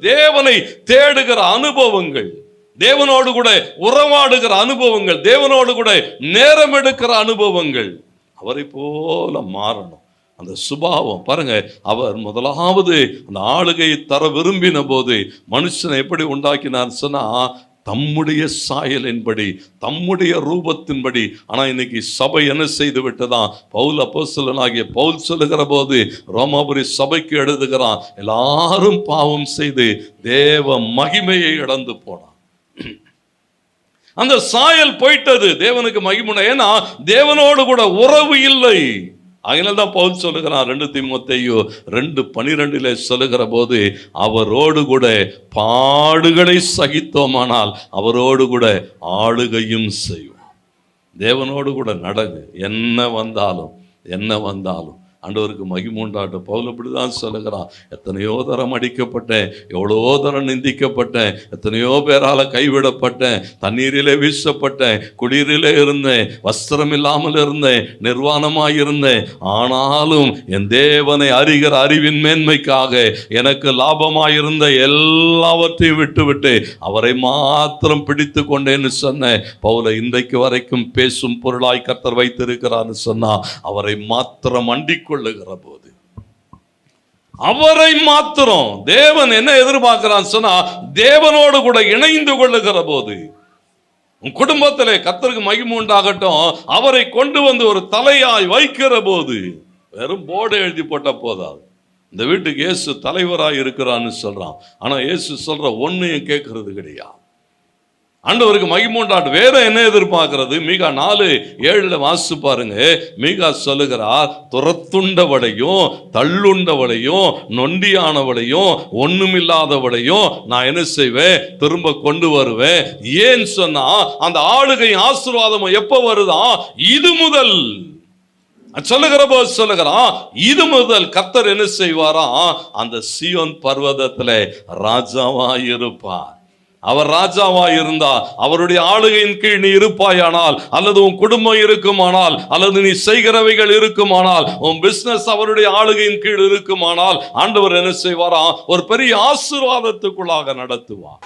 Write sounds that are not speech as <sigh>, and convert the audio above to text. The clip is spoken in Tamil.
தேவனை தேடுகிற அனுபவங்கள். தேவனோடு கூட உறவாடுகிற அனுபவங்கள் தேவனோடு கூட நேரம் எடுக்கிற அனுபவங்கள். அவரை போல மாறணும். அந்த சுபாவம் பாருங்க அவர் முதலாவது அந்த ஆளுகையை தர விரும்பின போது மனுஷனை எப்படி உண்டாக்கினார் சொன்னா தம்முடைய சாயலின்படி தம்முடைய ரூபத்தின்படி. ஆனால் இன்னைக்கு சபை என்ன செய்து விட்டதான் பவுல் அப்போசலனாகிய பவுல் சொல்லுகிற போது ரோமாபுரி சபைக்கு எழுதுகிறான் எல்லாரும் பாவம் செய்து தேவ மகிமையை இழந்து போனான். <clears throat> அந்த சாயல் போயிட்டது. தேவனுக்கு மகிமுனை ஏன்னா தேவனோடு கூட உறவு இல்லை. அதனால தான் பவுல் சொல்லுகிறான் ரெண்டு திமுத்தையோ ரெண்டு பனிரெண்டில் சொல்லுகிற போது அவரோடு கூட பாடுகளை சகித்தோமானால் அவரோடு கூட ஆளுகையும் செய்வோம். தேவனோடு கூட நடங்கு என்ன வந்தாலும் என்ன வந்தாலும் ஆண்டவருக்கு மகிமுண்டாட்டும் பவுல் அப்படிதான் சொல்லுகிறான். எத்தனையோ தரம் அடிக்கப்பட்டேன். எவ்வளோ தரம் நிந்திக்கப்பட்டேன். எத்தனையோ பேரால கைவிடப்பட்டேன். தண்ணீரிலே வீசப்பட்டேன். குளிரிலே இருந்தேன். வஸ்திரம் இல்லாமல் இருந்தேன். நிர்வாணமாக இருந்தேன் ஆனாலும் என் தேவனை அறிகிற அறிவின் மேன்மைக்காக எனக்கு லாபமாயிருந்த எல்லாவற்றையும் விட்டுவிட்டு அவரை மாத்திரம் பிடித்து கொண்டேன்னு சொன்னேன் பவுலை இன்றைக்கு வரைக்கும் பேசும் பொருளாய் கத்தர் வைத்திருக்கிறான்னு சொன்னா அவரை மாத்திரம் அண்டிக் கொள்ளுகிற போது அவரை மாத்திரம் தேவன் என்ன எதிர்பார்க்கிறான் சொன்னா தேவனோடு கூட இணைந்து கொள்ளுகிற போது உன் குடும்பத்திலே கத்தருக்கு மகிமை உண்டாகட்டும் அவரை கொண்டு வந்து ஒரு தலையாய் வைக்கிற போது வெறும் போர்டு எழுதி போட்ட போதாது. இந்த வீட்டுக்கு இயேசு தலைவராக இருக்கிறான்னு சொல்றான். ஆனா இயேசு சொல்ற ஒன்னையும் கேட்கறது கிடையாது. ஆண்டவருக்கு மகிமூண்டாட்டு வேற என்ன எதிர்பார்க்கிறது? மீகா நாலு ஏழுல வாசிச்சு பாருங்க. மீகா சொல்லுகிறார் துரத்துண்டவளையும் தள்ளுண்டவளையும் நொண்டியானவளையும் ஒண்ணுமில்லாதவளையும் நான் என்ன செய்வேன்? திரும்ப கொண்டு வருவேன். ஏன் சொன்னா அந்த ஆளுகை ஆசீர்வாதம் எப்ப வருதா? இது முதல். சொல்லுகிற போது சொல்லுகிறான் இது முதல். கத்தர் என்ன செய்வாராம் அந்த சியோன் பர்வதத்துல ராஜாவா இருப்பார். அவர் ராஜாவாய் இருந்தா அவருடைய ஆளுகையின் கீழ் நீ இருப்பாயானால் அல்லது உன் குடும்பம் இருக்குமானால் அல்லது நீ செய்கிறவைகள் இருக்குமானால் உன் பிசினஸ் அவருடைய ஆளுகையின் கீழ் இருக்குமானால் ஆண்டவர் என்ன செய்வாராம் ஒரு பெரிய ஆசீர்வாதத்துக்குள்ளாக நடத்துவார்.